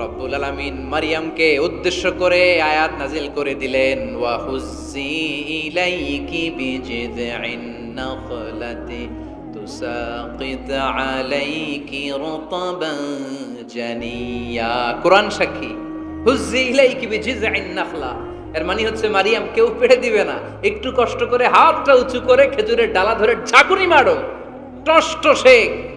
রব্বুল আলামিন মারিয়ামকে উদ্দেশ্য করে আয়াত নাজিল করে দিলেন, ওয়া হুজ্জি ইলাইকি বিজিদঈন নাখলাতি তুসাকিত আলাইকি রতাবান জানিয়া। কোরআন সাক্ষী, হুজ্জি ইলাইকি বিজিদঈন নাখলা। এর মানে হচ্ছে মারিয়াম কেউ পেড়ে দিবে না। একটু কষ্ট করে হাতটা উঁচু করে খেজুরের ডালা ধরে ঝাঁকুনি মারো। টষ্ট সে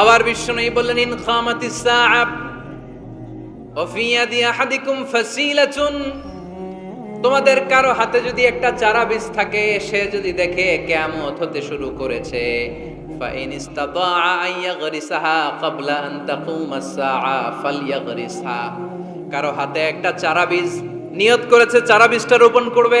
আবার বিশ্ব নেই বললেন ইন খামাতিস সাআব وفي يد أحدكم فسيلة তোমাদের কারো হাতে যদি একটা চারা বীজ থাকে সে যদি দেখে কেয়ামত হতে শুরু করেছে فإن استطاع أن يغرسها قبل أن تقوم الساعة فليغرسها কারো হাতে একটা চারা বীজ নিয়ত করেছে চারা বীজটা রোপণ করবে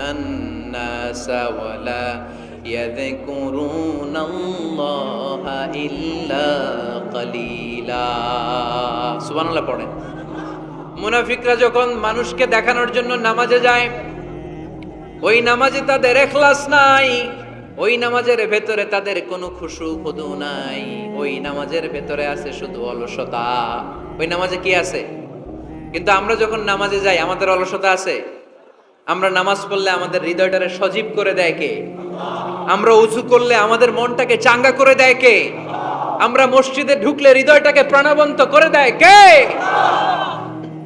الناس ولا يذكرون الله إلا قليلا سبحان الله পড়েন মুনাফিকরা যখন মানুষকে দেখানোর জন্য নামাজে যায় ওই নামাজে তাদের এখলাস নাই ওই নামাজের ভেতরে তাদের কোনো খুশু খুদু নাই ওই নামাজের ভেতরে আছে শুধু অলসতা ওই নামাজে কি আছে কিন্তু আমরা যখন নামাজে যাই আমাদের অলসতা আছে আমরা নামাজ পড়লে আমাদের হৃদয়টারে সজীব করে দেয় কে? আমরা উঁচু করলে আমাদের মনটাকে চাঙ্গা করে দেয় কে? আমরা মসজিদে ঢুকলে হৃদয়টাকে প্রাণবন্ত করে দেয় কে?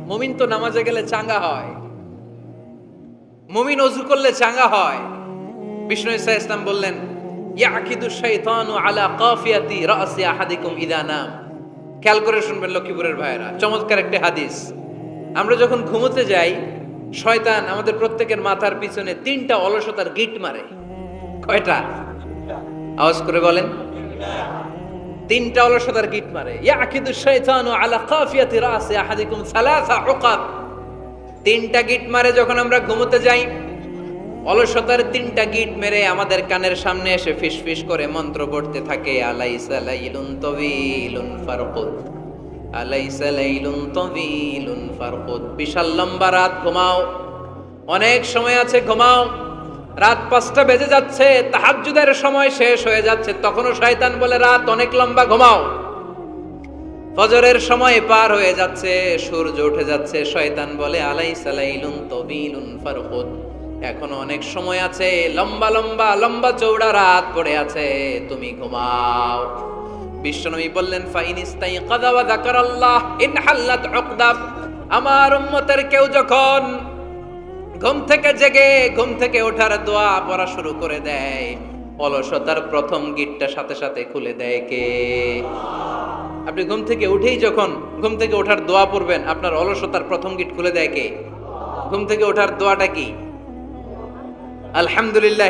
মমিন তো নামাজে গেলে চাঙ্গা হয়। মুমিন অজু করলে চাঙ্গা হয়। বিষ্ণু ইসা ইসলাম বললেন, ইয়াকিদু শাইতানু আলা কাফিয়াতি রাসি আহাদিকুম ইদা নাম। খেয়াল করে শুনবেন লক্ষ্মীপুরের ভাইয়েরা। চমৎকার একটা হাদিস। আমরা যখন ঘুমোতে যাই শয়তান আমাদের প্রত্যেকের মাথার পিছনে তিনটা অলসতার গিট মারে। কয়টা? আওয়াজ করে বলেন। তিনটা অলসতার গিট মারে। ইয়াকিদু শাইতানু আলা কাফিয়াতি রাসি আহাদিকুম সালাসা উকাব। তিনটা গিট মারে যখন আমরা ঘুমোতে যাই, অলসতার তিনটা গিট মেরে আমাদের কানের সামনে এসে ফিস ফিস করে মন্ত্র পড়তে থাকে, আলাইসা লাইলুন তবিলুন ফারকুদ। আলাইসা লাইলুন তবিলুন ফারকুদ। বিশাল লম্বা রাত, ঘুমাও। অনেক সময় আছে, ঘুমাও। রাত পাঁচটা বেজে যাচ্ছে, তাহাজ্জুদের সময় শেষ হয়ে যাচ্ছে। তখনও শয়তান বলে, রাত অনেক লম্বা, ঘুমাও। ফজরের সময় পার হয়ে যাচ্ছে, সূর্য উঠে যাচ্ছে। শয়তান বলে আলাই সালাইলুন তবিলুন ফারহুদ এখনও অনেক সময় আছে, লম্বা লম্বা লম্বা চৌড়া রাত পড়ে আছে। তুমি ঘুমাও। বিশ্বনবী বললেন, ফাইন ইস্তাই কাদা ওয়া যাকারাল্লাহ, ইন হাল্লাত উকদাব আমার উম্মতের কেউ যখন ঘুম থেকে জেগে, ঘুম থেকে ওঠার দোয়া পড়া শুরু করে দেয়, অলসতার প্রথম গিটটা সাথে সাথে খুলে দেয় কে? আপনি ঘুম থেকে উঠেই যখন ঘুম থেকে ওঠার দোয়া পড়বেন, আপনার অলসতার প্রথম গিট খুলে দেয় কে? ঘুম থেকে ওঠার দোয়াটা কি? আলহামদুলিল্লাহ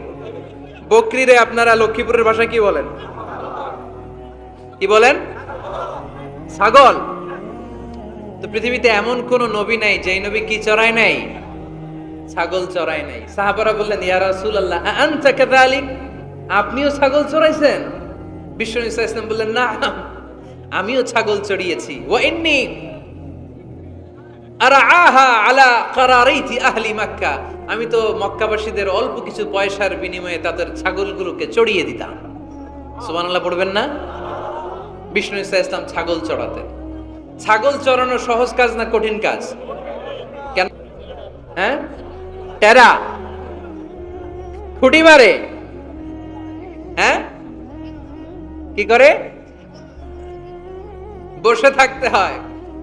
বকরিরে আপনারা লক্ষ্মীপুরের ভাষায় কি বলেন? কি বলেন? ছাগল। তো পৃথিবীতে এমন কোন নবী নাই, যেই নবী কি চড়ায় নাই? ছাগল চড়ায় নাই। সাহাবারা বললেন, ইয়া রাসূলুল্লাহ আনতা কাযালিক? আপনিও ছাগল চড়াইছেন? বিষ্ণু ইসা ইসলাম বললেন, না, আমিও ছাগল চড়িয়েছি। ও এমনি আলা আমি তো মক্কাবাসীদের অল্প কিছু পয়সার বিনিময়ে তাদের ছাগলগুলোকে চড়িয়ে দিতাম। সুবহানাল্লাহ পড়বেন না? বিষ্ণু ইসা ইসলাম ছাগল চড়াতেন। ছাগল চড়ানো সহজ কাজ না কঠিন কাজ? কেন? হ্যাঁ? টেরা? খুঁটি মারে? হ্যাঁ? কি করে? বসে থাকতে হয়।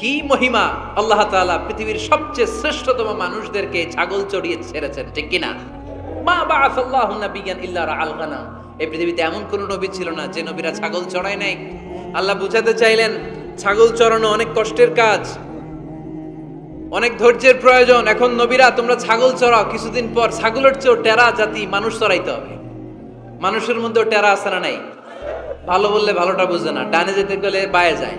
কি মহিমা আল্লাহ তাআলা পৃথিবীর সবচেয়ে শ্রেষ্ঠতম মানুষদেরকে ছাগল চড়িয়ে ছেড়েছেন, ঠিক কিনা? মা বাআসাল্লাহু নাবিয়ান ইল্লা রাআল গানাম। এই পৃথিবীতে এমন কোন নবী ছিল না যে নবীরা ছাগল চড়ায় নাই। আল্লাহ বুঝাতে চাইলেন, ছাগল চড়ানো অনেক কষ্টের কাজ, অনেক ধৈর্যের প্রয়োজন। এখন নবীরা, তোমরা ছাগল চড়াও, কিছুদিন পর ছাগলের চেয়েও টেরা জাতি মানুষ চড়াইতে হবে। মানুষের মধ্যেও টেরা আছে না নাই? ভালো বললে ভালোটা বুঝে না, ডানে যেতে গেলে বায়ে যায়।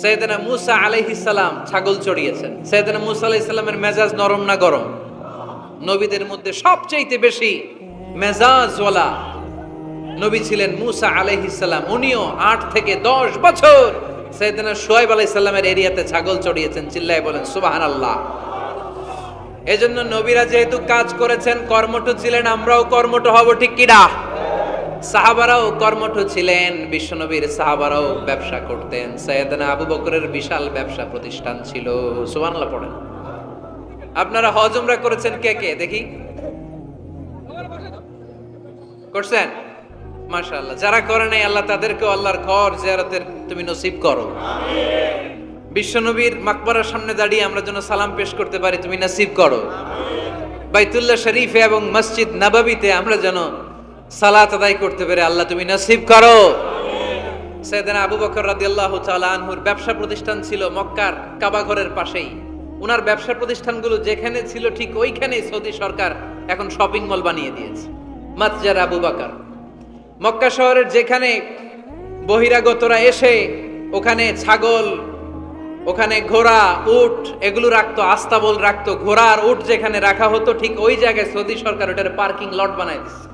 সৈয়দনা মুসা আলাইহিস সালাম ছাগল চড়িয়েছেন। সৈয়দনা মুসা আলাইহিস সালামের মেজাজ নরম না গরম? নবীদের মধ্যে সবচেয়ে বেশি মেজাজওয়ালা নবী ছিলেন মুসা আলাইহিস সালাম। উনিও আট থেকে দশ বছর সৈয়দনা সোয়েব আলাইহিস সালামের এরিয়াতে ছাগল চড়িয়েছেন, চিল্লায় বলেন সুবাহান আল্লাহ এজন্য নবীরা যেহেতু কাজ করেছেন, কর্মঠ ছিলেন, আমরাও কর্মঠ হব, ঠিক কিনা? সাহাবারাও কর্মঠ ছিলেন, বিশ্বনবীর সাহাবারাও ব্যবসা করতেন। সৈয়দনা আবু বকরের বিশাল ব্যবসা প্রতিষ্ঠান ছিল। সুবহানাল্লাহ পড়েন। আপনারা হজমরা করেছেন কে কে? দেখি। করছেন? মাশাআল্লাহ। যারা করে নাই, আল্লাহ তাদেরকেও আল্লাহর ঘর জিয়ারতের তুমি নসিব করো। বিশ্বনবীর মাকবরার সামনে দাঁড়িয়ে আমরা যেন সালাম পেশ করতে পারি, তুমি নসিব করো। বাইতুল্লাহ শরীফে এবং মসজিদ নাবাবিতে আমরা যেন সালাত আদায় করতে পেরে আল্লাহ তুমি নসিব করো। সৈয়দনা আবু বকর রাদিয়াল্লাহু তাআলা আনহুর ব্যবসা প্রতিষ্ঠান ছিল মক্কার কাবা ঘরের পাশেই। উনার ব্যবসা প্রতিষ্ঠানগুলো যেখানে ছিল ঠিক ওইখানেই সৌদি সরকার এখন শপিং মল বানিয়ে দিয়েছে, মাতজার আবু বকর। মক্কা শহরের যেখানে বহিরাগতরা এসে ওখানে ছাগল, ওখানে ঘোড়া, উট, এগুলো রাখতো, আস্তাবল রাখতো, ঘোড়া আর উট যেখানে রাখা হতো, ঠিক ওই জায়গায় সৌদি সরকার ওটার পার্কিং লট বানাই দিচ্ছে।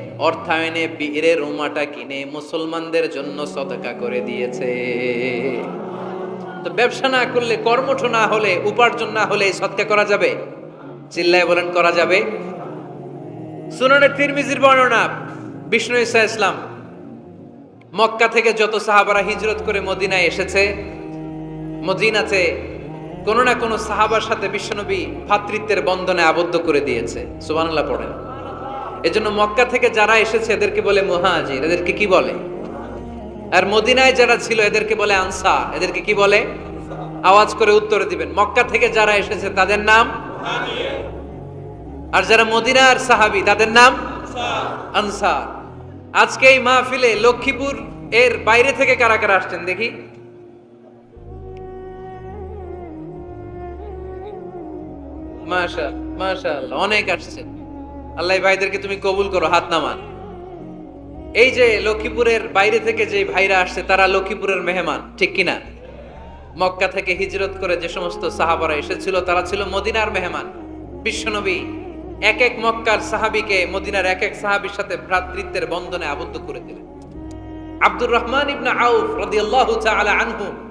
অর্থায়নে বীরের রুমাটা কিনে মুসলমানদের জন্য সদকা করে দিয়েছে। তো ব্যবসা না করলে, কর্মঠ না হলে, উপার্জন না হলে সৎকা করা যাবে? চিল্লায় বলেন, করা যাবে? সুনানে তিরমিজির বর্ণনা, বিষ্ণু ইসা ইসলাম, মক্কা থেকে যত সাহাবারা হিজরত করে মদিনায় এসেছে, মদিনাতে কোনো না কোনো সাহাবার সাথে বিশ্বনবী ভাতৃত্বের বন্ধনে আবদ্ধ করে দিয়েছে। সুবহানাল্লাহ পড়েন। এজন্য মক্কা থেকে যারা এসেছে, এদেরকে বলে মুহাজির। এদেরকে কি বলে? আর মদিনায় যারা ছিল, এদেরকে বলে আনসার। এদেরকে কি বলে? আওয়াজ করে উত্তর দিবেন। মক্কা থেকে যারা এসেছে, তাদের নাম? আর যারা মদিনার সাহাবি, তাদের নাম? আনসার। আজকে এই মাহফিলে লক্ষ্মীপুর এর বাইরে থেকে কারা কারা আসছেন দেখি? মাশা মাশাআল্লাহ অনেক আসছেন। আল্লাহ ভাইদেরকে তুমি কবুল করো, হাত নামান। এই যে লক্ষ্মীপুরের বাইরে থেকে যে ভাইরা আসছে, তারা লক্ষ্মীপুরের মেহমান, ঠিক কিনা? মক্কা থেকে হিজরত করে যে সমস্ত সাহাবারা এসেছিল, তারা ছিল মদিনার মেহমান। বিশ্বনবী এক এক মক্কার সাহাবিকে মদিনার এক এক সাহাবির সাথে ভ্রাতৃত্বের বন্ধনে আবদ্ধ করে দিলেন। আব্দুর রহমান ইবনা আউফ রাদিয়াল্লাহু তাআলা আনহু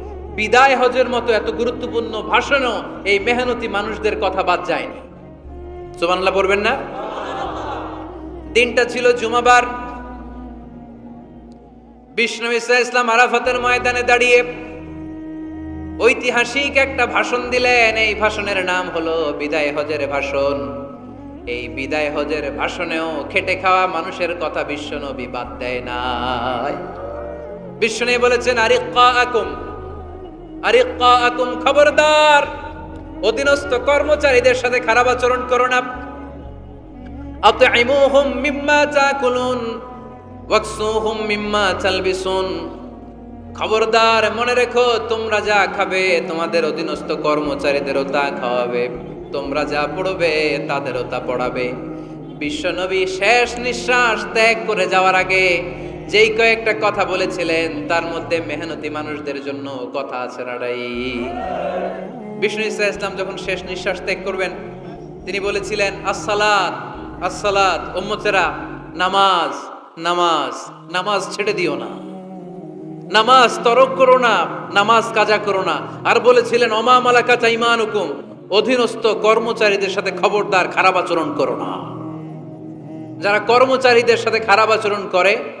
বিদায় হজের মতো এত গুরুত্বপূর্ণ ভাষণও এই মেহনতি মানুষদের কথা বাদ যায়নি। সুবহানাল্লাহ বলবেন না? দিনটা ছিল জুমাবার। বিষ্ণু ইসা ইসলাম আরাফাতের ময়দানে দাঁড়িয়ে ঐতিহাসিক একটা ভাষণ দিলেন। এই ভাষণের নাম হলো বিদায় হজের ভাষণ। এই বিদায় হজের ভাষণেও খেটে খাওয়া মানুষের কথা বিশ্বনবী বাদ দেয় নাই। বিশ্বনবী বলেছেন আরিক্কা আকুম আকুম খবরদার। অধীনস্থ কর্মচারীদের সাথে খারাপ আচরণ করো না। আতইমুহুম মিম্মা তাকুলুন, ওয়াকসুহুম মিম্মা তালবিসুন। খবরদার, মনে রেখো, তোমরা যা খাবে, তোমাদের অধীনস্থ কর্মচারীদেরও তা খাওয়াবে। তোমরা যা পড়বে, তাদেরও তা পড়াবে। বিশ্বনবী শেষ নিঃশ্বাস ত্যাগ করে যাওয়ার আগে যেই কয়েকটা কথা বলেছিলেন, তার মধ্যে মেহনতি মানুষদের জন্য কথা আছে রাড়াই বিষ্ণু ইসা ইসলাম যখন শেষ নিঃশ্বাস ত্যাগ করবেন, তিনি বলেছিলেন, আসসালাত আসসালাত, উম্মতেরা, নামাজ নামাজ নামাজ ছেড়ে দিও না। নামাজ তরক করো না, নামাজ কাজা করো না। আর বলেছিলেন অমা মালাকা চাইমান হুকুম অধীনস্থ কর্মচারীদের সাথে খবরদার খারাপ আচরণ করো না। যারা কর্মচারীদের সাথে খারাপ আচরণ করে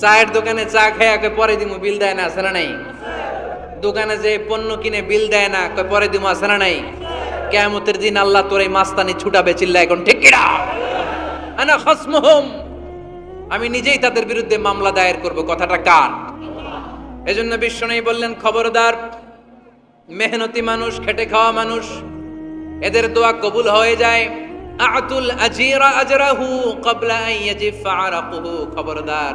চায়ের দোকানে চা খেয়ে কয় পরে দিমু, বিল দেয় না না নাই? দোকানে যে পণ্য কিনে বিল দেয় না পরে দিমু, আছে না নাই? কেয়ামতের দিন আল্লাহ তোর এই মাস্তানি ছুটাবে চিল্লা এখন ঠিক খাসমুহুম। আমি নিজেই তাদের বিরুদ্ধে মামলা দায়ের করব, কথাটা কার? এজন্য বিশ্বনবী বললেন, খবরদার, মেহনতি মানুষ, খেটে খাওয়া মানুষ, এদের দোয়া কবুল হয়ে যায়। আতুল আজিরা আজরাহু ক্বাবলা আন ইয়াজিফা আরাকুহু, খবরদার।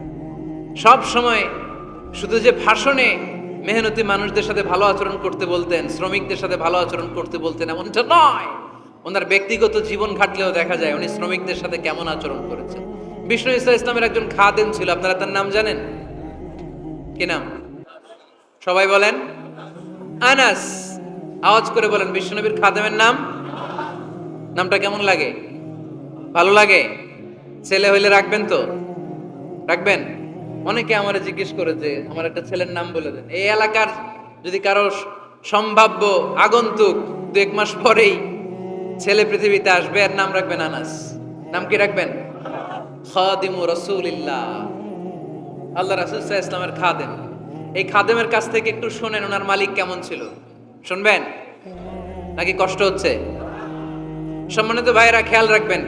সব সময় শুধু যে ভাষণে মেহনতি মানুষদের সাথে ভালো আচরণ করতে বলতেন, শ্রমিকদের সাথে ভালো আচরণ করতে বলতেন, এমনটা নয়। ওনার ব্যক্তিগত জীবন ঘাটলেও দেখা যায় উনি শ্রমিকদের সাথে কেমন আচরণ করেছেন। বিষ্ণু ইসা ইসলামের একজন খাদেম ছিল, আপনারা তার নাম জানেন? কি নাম? সবাই বলেন? আনাস। আওয়াজ করে বলেন বিশ্বনবীর খাদেমের নাম? নামটা কেমন লাগে? ভালো লাগে? ছেলে হইলে রাখবেন তো? রাখবেন? অনেকে আমার জিজ্ঞেস করে যে, আমার একটা ছেলের নাম বলে দেন। এই এলাকার যদি কারও সম্ভাব্য আগন্তুক দু এক মাস পরেই ছেলে পৃথিবীতে আসবে আর নাম রাখবেন আনাস। নাম কি রাখবেন? খাদিমু রসুলিল্লাহ। আল্লাহ রাসুল ইসলামের খাদেম। এই খাদেমের কাছ থেকে একটু শোনেন, ওনার মালিক কেমন ছিল। শুনবেন? নাকি কষ্ট হচ্ছে? সম্মানিত ভাইরা খেয়াল রাখবেন,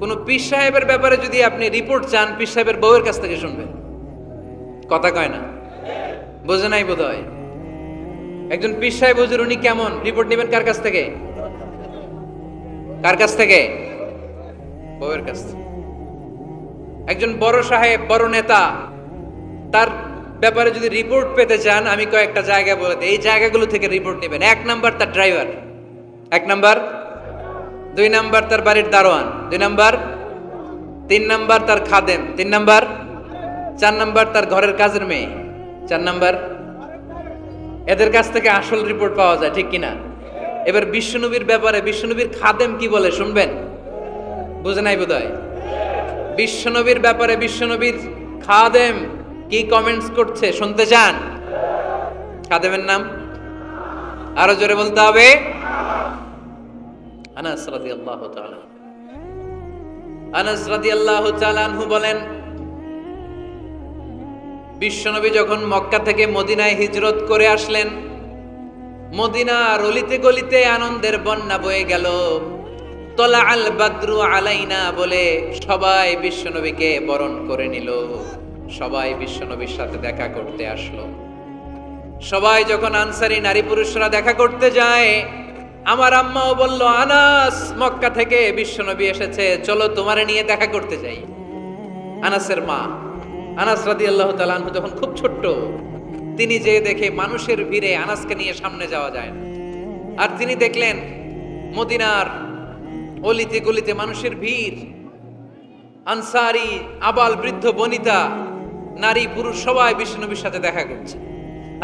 কোন পীর সাহেবের ব্যাপারে যদি আপনি রিপোর্ট চান, পীর সাহেবের বউয়ের কাছ থেকে শুনবেন। কথা কয় না। বোঝে নাই বোধ হয় একজন পীর সাহেব হুজুর উনি কেমন? রিপোর্ট নেবেন কার কাছ থেকে? কার কাছ থেকে? বউয়ের কাছ থেকে। একজন বড় সাহেব, বড় নেতা, তার ব্যাপারে যদি রিপোর্ট পেতে চান, আমি কয়েকটা জায়গা বলে দিই। এই জায়গাগুলো থেকে রিপোর্ট নেবেন। এক নাম্বার তার ড্রাইভার এক নাম্বার। দুই নাম্বার তার বাড়ির দারোয়ান। দুই নাম্বার। তিন নাম্বার তার খাদেম। তিন নাম্বার। চার নাম্বার তার ঘরের কাজের মেয়ে। চার নাম্বার, এদের কাছ থেকে আসল রিপোর্ট পাওয়া যায়, ঠিক কিনা? এবার বিশ্বনবীর ব্যাপারে, বিশ্বনবীর খাদেম কি বলে শুনবেন? বুঝে নাই বোধ বিশ্বনবীর ব্যাপারে বিশ্বনবীর খাদেম কি কমেন্টস করছে, শুনতে চান? খাদেমের নাম? আরও জোরে বলতে হবে। আনাস রাদিয়াল্লাহু তাআলা। আনাস রাদিয়াল্লাহু তাআলা আনহু বলেন বিশ্বনবী যখন মক্কা থেকে মদিনায় হিজরত করে আসলেন, মদিনার অলিতে গলিতে আনন্দের বন্যা বয়ে গেল। তলা আল বাদ্রু আলাইনা বলে সবাই বিশ্বনবীকে বরণ করে নিল। সবাই বিশ্বনবীর সাথে দেখা করতে আসলো। সবাই যখন আনসারি নারী পুরুষরা দেখা করতে যায়, আমার আম্মাও বলল, আনাস, মক্কা থেকে বিশ্বনবী এসেছে, চলো তোমারে নিয়ে দেখা করতে যাই। আনাসের মা আনাস রাদি আল্লাহ তালানহু যখন খুব ছোট্ট, তিনি যে দেখে মানুষের ভিড়ে আনাসকে নিয়ে সামনে যাওয়া যায় না। আর তিনি দেখলেন মদিনার অলিতে গলিতে মানুষের ভিড়। আনসারি, আবাল, বৃদ্ধ, বনিতা, নারী, পুরুষ সবাই বিষ্ণুনবীর সাথে দেখা করছে।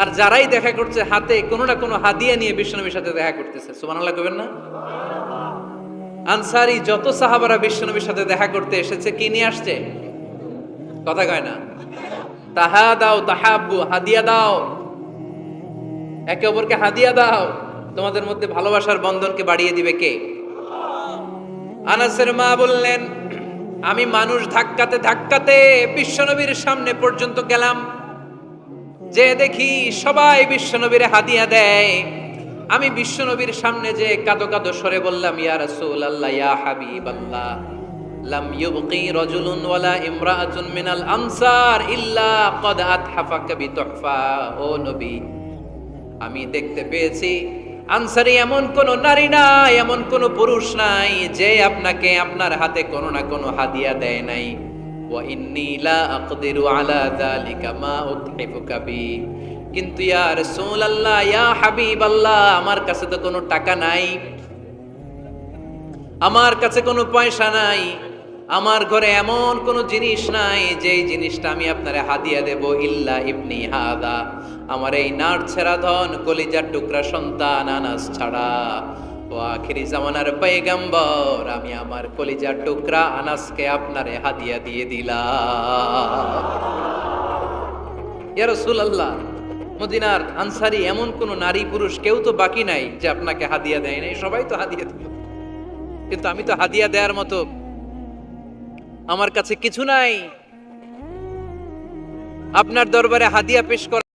আর যারাই দেখা করছে হাতে, কোনো না কোনো হাদিয়া নিয়ে বিষ্ণুনবীর সাথে দেখা করতেছে। সুবহানাল্লাহ কবেন না? আনসারি, যত সাহাবারা বিষ্ণুনবীর সাথে দেখা করতে এসেছে, কি নিয়ে আসছে? কথা কয় না। তাহা দাও, তাহাব্বু, হাদিয়া দাও। একে অপরকে হাদিয়া দাও। তোমাদের মধ্যে ভালোবাসার বন্ধনকে বাড়িয়ে দিবে কে? আনাসের মা বললেন, আমি মানুষ ধাক্কাতে ধাক্কাতে বিশ্বনবীর সামনে পর্যন্ত গেলাম। যে দেখি সবাই বিশ্বনবীর হাদিয়া দেয়। আমি বিশ্বনবীর সামনে যে কাদো কাদো সরে বললাম, ইয়া রাসূল আল্লাহ ইয়া হাবিব আল্লাহ লাম ইউবকি ওয়ালা ইমরাআতুন মিনাল আনসার ইল্লা আতহাফাকা ও নবী, আমি দেখতে পেয়েছি, আনসারি এমন কোন নারী নাই, এমন কোন পুরুষ নাই, যে আপনাকে আপনার হাতে কোনো না কোনো হাদিয়া দেয় নাই। যালিকা মা উতহিফুকা বি। কিন্তু ইয়া ইয়া হাবিবাল্লাহ, আমার কাছে তো কোনো টাকা নাই, আমার কাছে কোনো পয়সা নাই। আমার ঘরে এমন কোনো জিনিস নাই, যেই জিনিসটা আমি আপনারে হাদিয়া দেব, ইল্লা ইবনি হাদা। আমার এই নার ছেড়া ধন, কলিজার টুকরা সন্তান, আনাস ছাড়া। ও আখিরি জামানার পয়গম্বর, আমি আমার কলিজার টুকরা, আনাসকে আপনারে হাদিয়া দিয়ে দিলাম। ইয়া রাসূলুল্লাহ, মদিনার আনসারি এমন কোন নারী পুরুষ কেউ তো বাকি নাই, যে আপনাকে হাদিয়া দেয় নাই, সবাই তো হাদিয়া দিল কিন্তু আমি তো হাদিয়া দেওয়ার মতো আমার কাছে কিছু নাই। আপনার দরবারে হাদিয়া পেশ করা